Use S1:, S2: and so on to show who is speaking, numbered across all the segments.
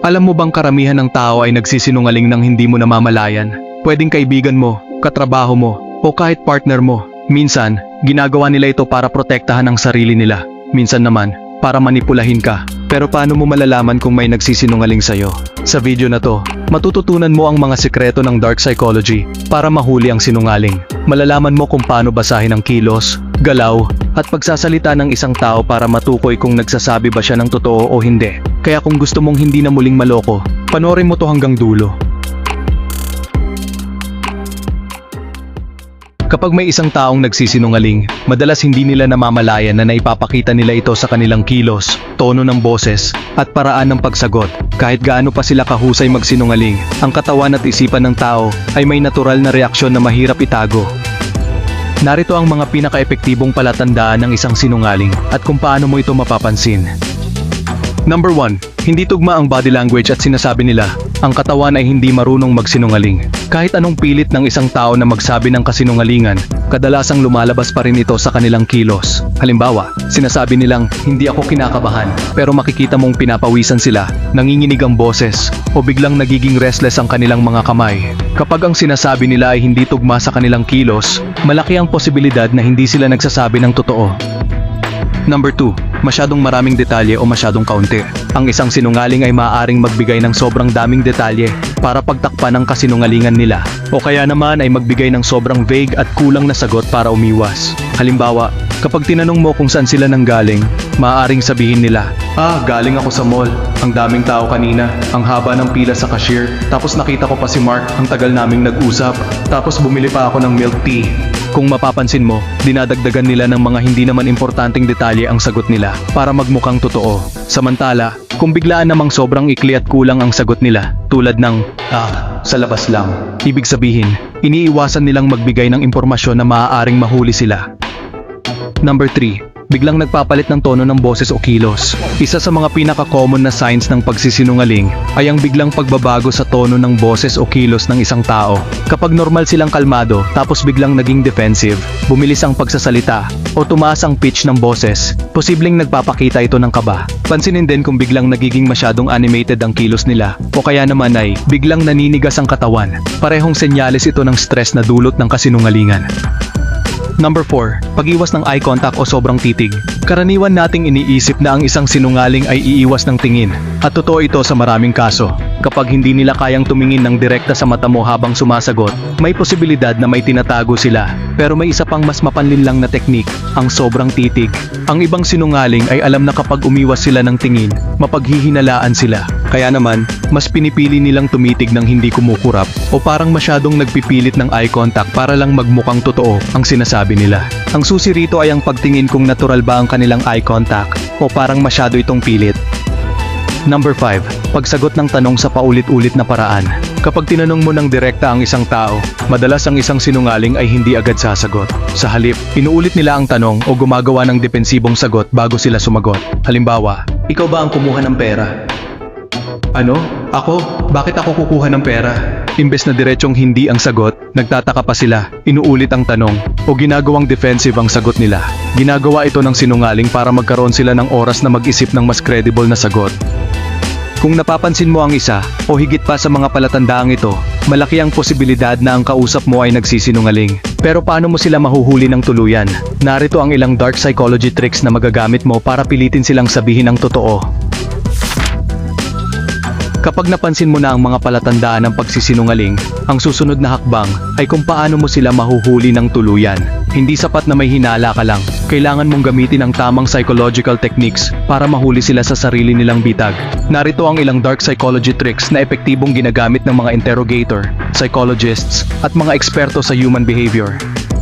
S1: Alam mo bang karamihan ng tao ay nagsisinungaling ng hindi mo namamalayan? Pwedeng kaibigan mo, katrabaho mo, o kahit partner mo. Minsan, ginagawa nila ito para protektahan ang sarili nila. Minsan naman, para manipulahin ka. Pero paano mo malalaman kung may nagsisinungaling sa'yo? Sa video na to, matututunan mo ang mga sekreto ng dark psychology para mahuli ang sinungaling. Malalaman mo kung paano basahin ang kilos, galaw, at pagsasalita ng isang tao para matukoy kung nagsasabi ba siya ng totoo o hindi. Kaya kung gusto mong hindi na muling maloko, panoorin mo to hanggang dulo. Kapag may isang taong nagsisinungaling, madalas hindi nila namamalayan na naipapakita nila ito sa kanilang kilos, tono ng boses, at paraan ng pagsagot. Kahit gaano pa sila kahusay magsinungaling, ang katawan at isipan ng tao ay may natural na reaksyon na mahirap itago. Narito ang mga pinaka-epektibong palatandaan ng isang sinungaling at kung paano mo ito mapapansin. Number 1. Hindi tugma ang body language at sinasabi nila, ang katawan ay hindi marunong magsinungaling. Kahit anong pilit ng isang tao na magsabi ng kasinungalingan, kadalasang lumalabas pa rin ito sa kanilang kilos. Halimbawa, sinasabi nilang, hindi ako kinakabahan, pero makikita mong pinapawisan sila, nanginginig ang boses, o biglang nagiging restless ang kanilang mga kamay. Kapag ang sinasabi nila ay hindi tugma sa kanilang kilos, malaki ang posibilidad na hindi sila nagsasabi ng totoo. Number 2. Masyadong maraming detalye o masyadong kaunti. Ang isang sinungaling ay maaaring magbigay ng sobrang daming detalye para pagtakpan ang kasinungalingan nila. O kaya naman ay magbigay ng sobrang vague at kulang na sagot para umiwas. Halimbawa, kapag tinanong mo kung saan sila nanggaling, maaaring sabihin nila, Ah, galing ako sa mall. Ang daming tao kanina. Ang haba ng pila sa cashier. Tapos nakita ko pa si Mark. Ang tagal naming nag-usap. Tapos bumili pa ako ng milk tea. Kung mapapansin mo, dinadagdagan nila ng mga hindi naman importanteng detalye ang sagot nila para magmukhang totoo. Samantala, kung biglaan namang sobrang ikli at kulang ang sagot nila, tulad ng, ah, sa labas lang. Ibig sabihin, iniiwasan nilang magbigay ng impormasyon na maaaring mahuli sila. Number 3. Biglang nagpapalit ng tono ng boses o kilos. Isa sa mga pinaka-common na signs ng pagsisinungaling ay ang biglang pagbabago sa tono ng boses o kilos ng isang tao. Kapag normal silang kalmado tapos biglang naging defensive, bumilis ang pagsasalita, o tumaas ang pitch ng boses, posibleng nagpapakita ito ng kaba. Pansinin din kung biglang nagiging masyadong animated ang kilos nila, o kaya naman ay biglang naninigas ang katawan. Parehong senyales ito ng stress na dulot ng kasinungalingan. Number 4. Pag-iwas ng eye contact o sobrang titig. Karaniwan nating iniisip na ang isang sinungaling ay iiwas ng tingin. At totoo ito sa maraming kaso. Kapag hindi nila kayang tumingin ng direkta sa mata mo habang sumasagot, may posibilidad na may tinatago sila. Pero may isa pang mas mapanlinlang na teknik, ang sobrang titig. Ang ibang sinungaling ay alam na kapag umiwas sila ng tingin, mapaghihinalaan sila. Kaya naman, mas pinipili nilang tumitig ng hindi kumukurap o parang masyadong nagpipilit ng eye contact para lang magmukhang totoo ang sinasabi nila. Ang susi rito ay ang pagtingin kung natural ba ang kanilang eye contact o parang masyado itong pilit. Number 5. Pagsagot ng tanong sa paulit-ulit na paraan. Kapag tinanong mo ng direkta ang isang tao, madalas ang isang sinungaling ay hindi agad sasagot. Sa halip, inuulit nila ang tanong o gumagawa ng depensibong sagot bago sila sumagot. Halimbawa, ikaw ba ang kumuha ng pera? Ano? Ako? Bakit ako kukuha ng pera? Imbes na diretsong hindi ang sagot, nagtataka pa sila, inuulit ang tanong, o ginagawang defensive ang sagot nila. Ginagawa ito ng sinungaling para magkaroon sila ng oras na mag-isip ng mas credible na sagot. Kung napapansin mo ang isa, o higit pa sa mga palatandaang ito, malaki ang posibilidad na ang kausap mo ay nagsisinungaling. Pero paano mo sila mahuhuli ng tuluyan? Narito ang ilang dark psychology tricks na magagamit mo para pilitin silang sabihin ang totoo. Kapag napansin mo na ang mga palatandaan ng pagsisinungaling, ang susunod na hakbang ay kung paano mo sila mahuhuli ng tuluyan. Hindi sapat na may hinala ka lang. Kailangan mong gamitin ang tamang psychological techniques para mahuli sila sa sarili nilang bitag. Narito ang ilang dark psychology tricks na epektibong ginagamit ng mga interrogator, psychologists, at mga eksperto sa human behavior.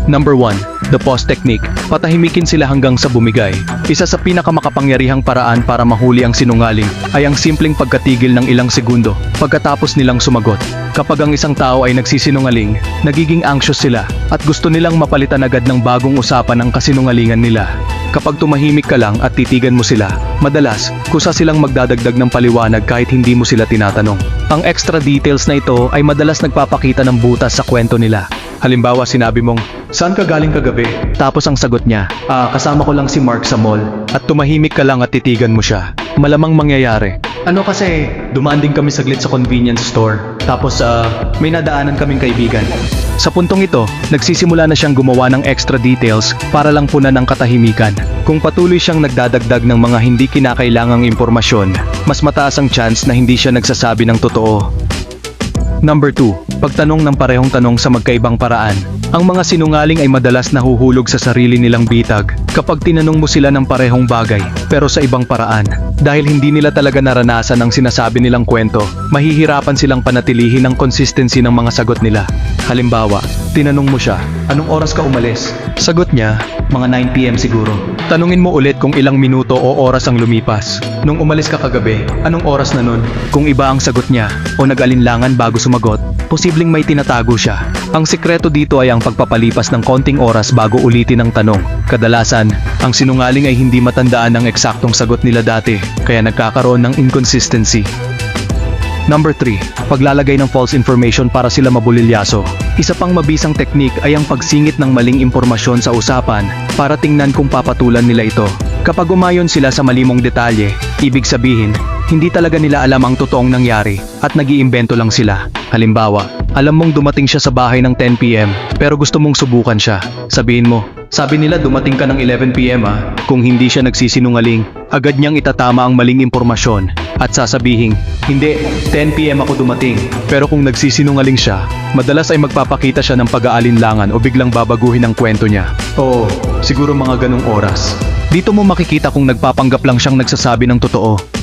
S1: Number 1. The pause technique. Patahimikin sila hanggang sa bumigay. Isa sa pinakamakapangyarihang paraan para mahuli ang sinungaling ay ang simpleng pagkatigil ng ilang segundo pagkatapos nilang sumagot. Kapag ang isang tao ay nagsisinungaling, nagiging anxious sila at gusto nilang mapalitan agad ng bagong usapan ang kasinungalingan nila. Kapag tumahimik ka lang at titigan mo sila, madalas, kusa silang magdadagdag ng paliwanag kahit hindi mo sila tinatanong. Ang extra details na ito ay madalas nagpapakita ng butas sa kwento nila. Halimbawa sinabi mong, Saan ka galing kagabi? Tapos ang sagot niya, Ah, kasama ko lang si Mark sa mall. At tumahimik ka lang at titigan mo siya. Malamang mangyayari. Ano kasi, dumaan din kami saglit sa convenience store. Tapos, ah, may nadaanan kaming kaibigan. Sa puntong ito, nagsisimula na siyang gumawa ng extra details para lang punan ng katahimikan. Kung patuloy siyang nagdadagdag ng mga hindi kinakailangang impormasyon, mas mataas ang chance na hindi siya nagsasabi ng totoo. Number 2. Pagtanong ng parehong tanong sa magkaibang paraan. Ang mga sinungaling ay madalas nahuhulog sa sarili nilang bitag kapag tinanong mo sila ng parehong bagay pero sa ibang paraan. Dahil hindi nila talaga naranasan ang sinasabi nilang kwento, mahihirapan silang panatilihin ang consistency ng mga sagot nila. Halimbawa, tinanong mo siya, anong oras ka umalis? Sagot niya, mga 9pm siguro. Tanungin mo ulit kung ilang minuto o oras ang lumipas. Nung umalis ka kagabi, anong oras na nun? Kung iba ang sagot niya o nag-alinlangan bago sumagot, posibleng may tinatago siya. Ang sikreto dito ay ang pagpapalipas ng konting oras bago ulitin ang tanong. Kadalasan, ang sinungaling ay hindi matandaan ang eksaktong sagot nila dati, kaya nagkakaroon ng inconsistency. Number 3. Paglalagay ng false information para sila mabulilyaso. Isa pang mabisang teknik ay ang pagsingit ng maling impormasyon sa usapan para tingnan kung papatulan nila ito. Kapag umayon sila sa malimong detalye, ibig sabihin, hindi talaga nila alam ang totoong nangyari at nag-iimbento lang sila. Halimbawa, alam mong dumating siya sa bahay ng 10pm pero gusto mong subukan siya. Sabihin mo, sabi nila dumating ka ng 11pm ah. Kung hindi siya nagsisinungaling, agad niyang itatama ang maling impormasyon at sasabihin, hindi, 10pm ako dumating. Pero kung nagsisinungaling siya, madalas ay magpapakita siya ng pag-aalinlangan o biglang babaguhin ang kwento niya. Oo, siguro mga ganong oras. Dito mo makikita kung nagpapanggap lang siyang nagsasabi ng totoo.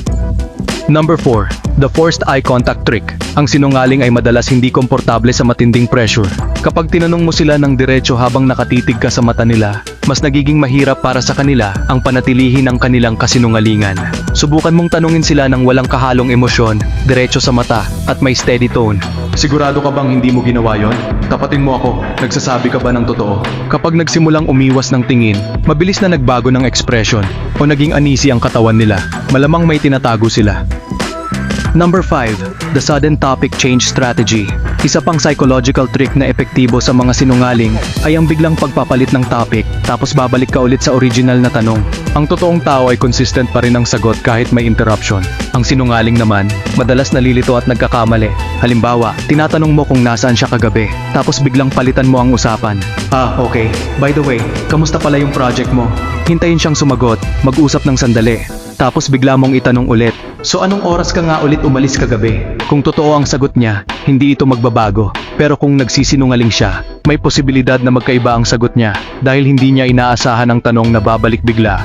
S1: Number 4. The forced eye contact trick. Ang sinungaling ay madalas hindi komportable sa matinding pressure. Kapag tinanong mo sila ng diretso habang nakatitig ka sa mata nila, mas nagiging mahirap para sa kanila ang panatilihin ng kanilang kasinungalingan. Subukan mong tanungin sila ng walang kahalong emosyon, diretso sa mata, at may steady tone. Sigurado ka bang hindi mo ginawa yon? Tapatin mo ako, nagsasabi ka ba ng totoo? Kapag nagsimulang umiwas ng tingin, mabilis na nagbago ng expression o naging anisi ang katawan nila. Malamang may tinatago sila. Number 5. The Sudden Topic Change Strategy. Isa pang psychological trick na epektibo sa mga sinungaling ay ang biglang pagpapalit ng topic tapos babalik ka ulit sa original na tanong. Ang totoong tao ay consistent pa rin ang sagot kahit may interruption. Ang sinungaling naman, madalas nalilito at nagkakamali. Halimbawa, tinatanong mo kung nasaan siya kagabi, tapos biglang palitan mo ang usapan. Ah, okay. By the way, kamusta pala yung project mo? Hintayin siyang sumagot, mag-usap ng sandali, tapos bigla mong itanong ulit, so anong oras ka nga ulit umalis kagabi? Kung totoo ang sagot niya, hindi ito magbabago. Pero kung nagsisinungaling siya, may posibilidad na magkaiba ang sagot niya dahil hindi niya inaasahan ang tanong na babalik bigla.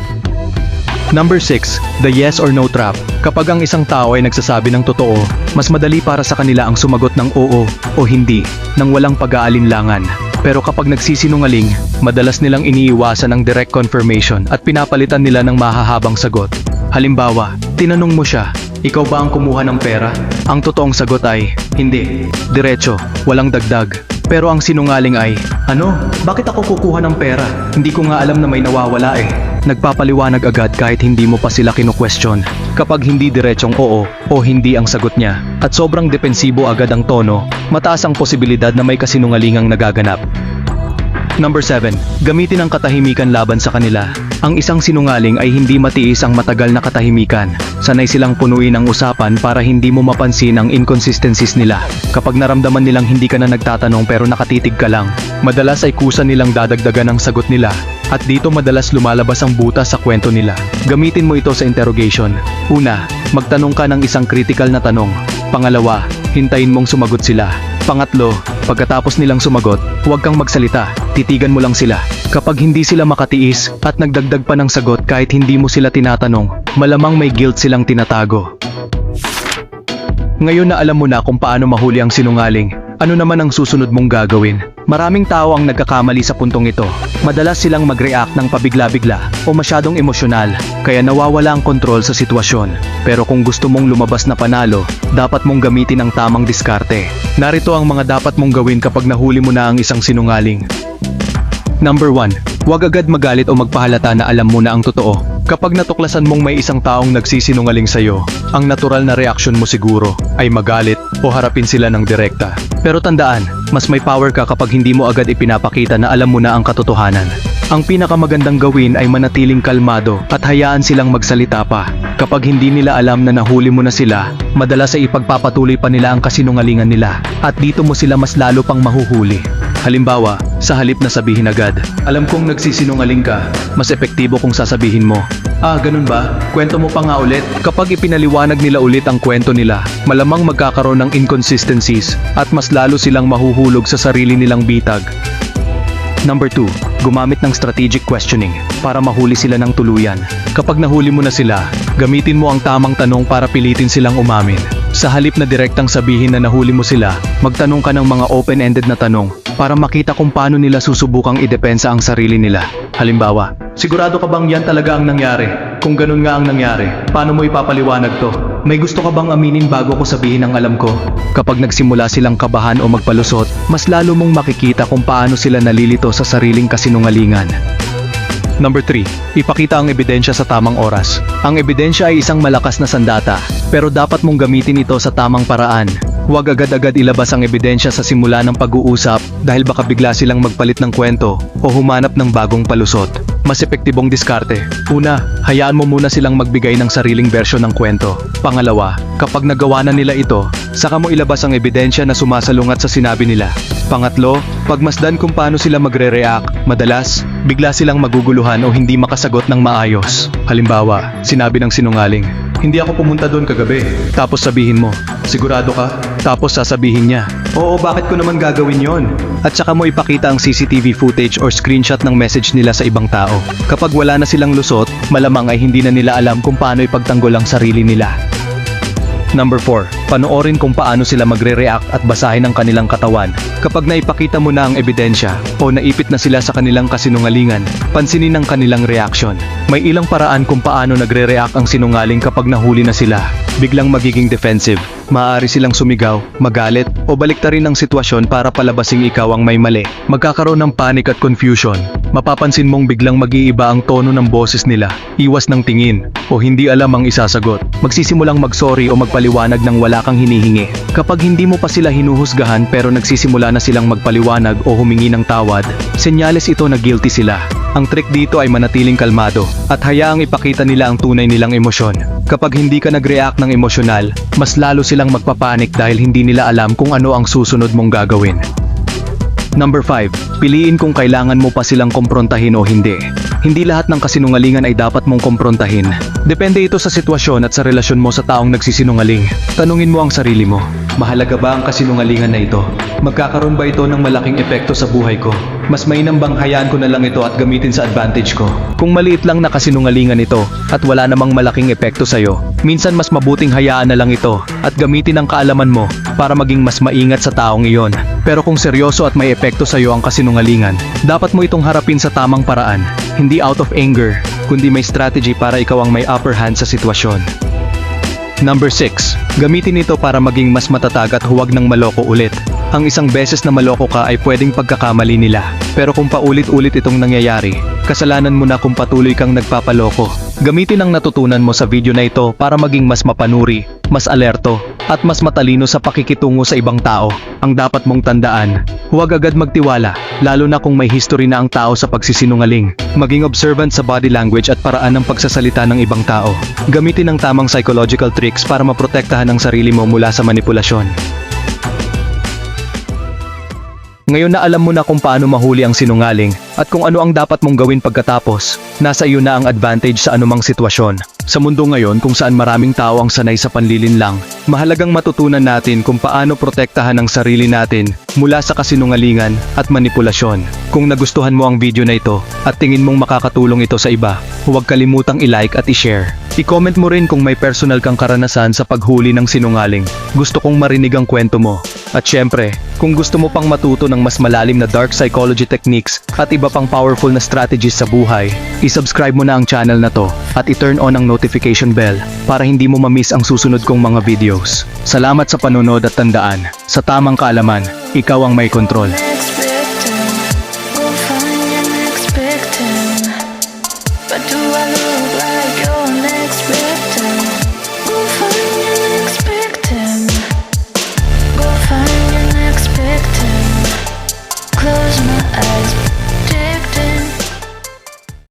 S1: Number 6. The yes or no trap. Kapag ang isang tao ay nagsasabi ng totoo, mas madali para sa kanila ang sumagot ng oo o hindi nang walang pag-aalinlangan. Pero kapag nagsisinungaling, madalas nilang iniiwasan ang direct confirmation at pinapalitan nila ng mahahabang sagot. Halimbawa, tinanong mo siya, ikaw ba ang kumuha ng pera? Ang totoong sagot ay, hindi. Diretso, walang dagdag. Pero ang sinungaling ay, ano? Bakit ako kukuha ng pera? Hindi ko nga alam na may nawawala eh. Nagpapaliwanag agad kahit hindi mo pa sila kinu-question. Kapag hindi diretsong oo o hindi ang sagot niya at sobrang depensibo agad ang tono, mataas ang posibilidad na may kasinungalingang nagaganap. Number 7. Gamitin ang katahimikan laban sa kanila. Ang isang sinungaling ay hindi matiis ang matagal na katahimikan. Sanay silang punuin ang usapan para hindi mo mapansin ang inconsistencies nila. Kapag naramdaman nilang hindi ka na nagtatanong pero nakatitig ka lang, madalas ay kusa nilang dadagdagan ang sagot nila. At dito madalas lumalabas ang butas sa kwento nila. Gamitin mo ito sa interrogation. Una, magtanong ka ng isang critical na tanong. Pangalawa, hintayin mong sumagot sila. Pangatlo, pagkatapos nilang sumagot, huwag kang magsalita, titigan mo lang sila. Kapag hindi sila makatiis at nagdagdag pa ng sagot kahit hindi mo sila tinatanong, malamang may guilt silang tinatago. Ngayon na alam mo na kung paano mahuli ang sinungaling, ano naman ang susunod mong gagawin? Maraming tao ang nagkakamali sa puntong ito. Madalas silang mag-react ng pabigla-bigla o masyadong emosyonal, kaya nawawala ang kontrol sa sitwasyon. Pero kung gusto mong lumabas na panalo, dapat mong gamitin ang tamang diskarte. Narito ang mga dapat mong gawin kapag nahuli mo na ang isang sinungaling. Number 1. Huwag agad magalit o magpahalata na alam mo na ang totoo. Kapag natuklasan mong may isang taong nagsisinungaling sa'yo, ang natural na reaksyon mo siguro ay magalit o harapin sila ng direkta. Pero tandaan, mas may power ka kapag hindi mo agad ipinapakita na alam mo na ang katotohanan. Ang pinakamagandang gawin ay manatiling kalmado at hayaan silang magsalita pa. Kapag hindi nila alam na nahuli mo na sila, madalas ay ipagpapatuloy pa nila ang kasinungalingan nila at dito mo sila mas lalo pang mahuhuli. Halimbawa, sa halip na sabihin agad, alam kong nagsisinungaling ka, mas epektibo kung sasabihin mo. Ah, ganun ba? Kwento mo pa nga ulit. Kapag ipinaliwanag nila ulit ang kwento nila, malamang magkakaroon ng inconsistencies at mas lalo silang mahuhulog sa sarili nilang bitag. Number 2, gumamit ng strategic questioning para mahuli sila ng tuluyan. Kapag nahuli mo na sila, gamitin mo ang tamang tanong para pilitin silang umamin. Sa halip na direktang sabihin na nahuli mo sila, magtanong ka ng mga open-ended na tanong para makita kung paano nila susubukang idepensa ang sarili nila. Halimbawa, sigurado ka bang yan talaga ang nangyari? Kung ganun nga ang nangyari, paano mo ipapaliwanag to? May gusto ka bang aminin bago ko sabihin ang alam ko? Kapag nagsimula silang kabahan o magpalusot, mas lalo mong makikita kung paano sila nalilito sa sariling kasinungalingan. Number 3. Ipakita ang ebidensya sa tamang oras. Ang ebidensya ay isang malakas na sandata, pero dapat mong gamitin ito sa tamang paraan. Huwag agad-agad ilabas ang ebidensya sa simula ng pag-uusap dahil baka bigla silang magpalit ng kwento o humanap ng bagong palusot. Mas epektibong diskarte. Una, hayaan mo muna silang magbigay ng sariling bersyon ng kwento. Pangalawa, kapag nagawa na nila ito, saka mo ilabas ang ebidensya na sumasalungat sa sinabi nila. Pangatlo, pagmasdan kung paano sila magre-react. Madalas, bigla silang maguguluhan o hindi makasagot ng maayos. Halimbawa, sinabi ng sinungaling, hindi ako pumunta doon kagabi. Tapos sabihin mo, sigurado ka? Tapos sasabihin niya, oo bakit ko naman gagawin yon? At saka mo ipakita ang CCTV footage or screenshot ng message nila sa ibang tao. Kapag wala na silang lusot, malamang ay hindi na nila alam kung paano ipagtanggol ang sarili nila. Number 4. Panoorin kung paano sila magre-react at basahin ang kanilang katawan. Kapag naipakita mo na ang ebidensya o naipit na sila sa kanilang kasinungalingan, pansinin ang kanilang reaction. May ilang paraan kung paano nagre-react ang sinungaling kapag nahuli na sila. Biglang magiging defensive. Maaari silang sumigaw, magalit, o baliktarin ang sitwasyon para palabasing ikaw ang may mali. Magkakaroon ng panic at confusion. Mapapansin mong biglang mag-iiba ang tono ng boses nila, iwas ng tingin, o hindi alam ang isasagot. Magsisimulang mag-sorry o magpaliwanag ng wala kang hinihingi. Kapag hindi mo pa sila hinuhusgahan pero nagsisimula na silang magpaliwanag o humingi ng tawad, senyales ito na guilty sila. Ang trick dito ay manatiling kalmado at hayaang ipakita nila ang tunay nilang emosyon. Kapag hindi ka nag-react ng emosyonal, mas lalo silang magpapanik dahil hindi nila alam kung ano ang susunod mong gagawin. Number 5. Piliin kung kailangan mo pa silang komprontahin o hindi. Hindi lahat ng kasinungalingan ay dapat mong komprontahin. Depende ito sa sitwasyon at sa relasyon mo sa taong nagsisinungaling. Tanungin mo ang sarili mo, mahalaga ba ang kasinungalingan na ito? Magkakaroon ba ito ng malaking epekto sa buhay ko? Mas mainam bang hayaan ko na lang ito at gamitin sa advantage ko? Kung maliit lang na kasinungalingan ito at wala namang malaking epekto sa'yo, minsan mas mabuting hayaan na lang ito at gamitin ang kaalaman mo para maging mas maingat sa taong iyon. Pero kung seryoso at may epekto sa'yo ang kasinungalingan, dapat mo itong harapin sa tamang paraan, hindi out of anger, kundi may strategy para ikaw ang may upper hand sa sitwasyon. Number 6. Gamitin ito para maging mas matatag at huwag ng maloko ulit. Ang isang beses na maloko ka ay pwedeng pagkakamali nila. Pero kung paulit-ulit itong nangyayari, kasalanan mo na kung patuloy kang nagpapaloko. Gamitin ang natutunan mo sa video na ito para maging mas mapanuri, mas alerto, at mas matalino sa pakikitungo sa ibang tao. Ang dapat mong tandaan, huwag agad magtiwala, lalo na kung may history na ang tao sa pagsisinungaling. Maging observant sa body language at paraan ng pagsasalita ng ibang tao. Gamitin ang tamang psychological tricks para maprotektahan ang sarili mo mula sa manipulasyon. Ngayon na alam mo na kung paano mahuli ang sinungaling at kung ano ang dapat mong gawin pagkatapos, nasa iyo na ang advantage sa anumang sitwasyon. Sa mundo ngayon kung saan maraming tao ang sanay sa panlilin lang, mahalagang matutunan natin kung paano protektahan ang sarili natin mula sa kasinungalingan at manipulasyon. Kung nagustuhan mo ang video na ito at tingin mong makakatulong ito sa iba, huwag kalimutang i-like at i-share. I-comment mo rin kung may personal kang karanasan sa paghuli ng sinungaling. Gusto kong marinig ang kwento mo. At syempre, kung gusto mo pang matuto ng mas malalim na dark psychology techniques at iba pang powerful na strategies sa buhay, i-subscribe mo na ang channel na to at i-turn on ang notification bell para hindi mo ma-miss ang susunod kong mga videos. Salamat sa panonood at tandaan, sa tamang kaalaman, ikaw ang may kontrol.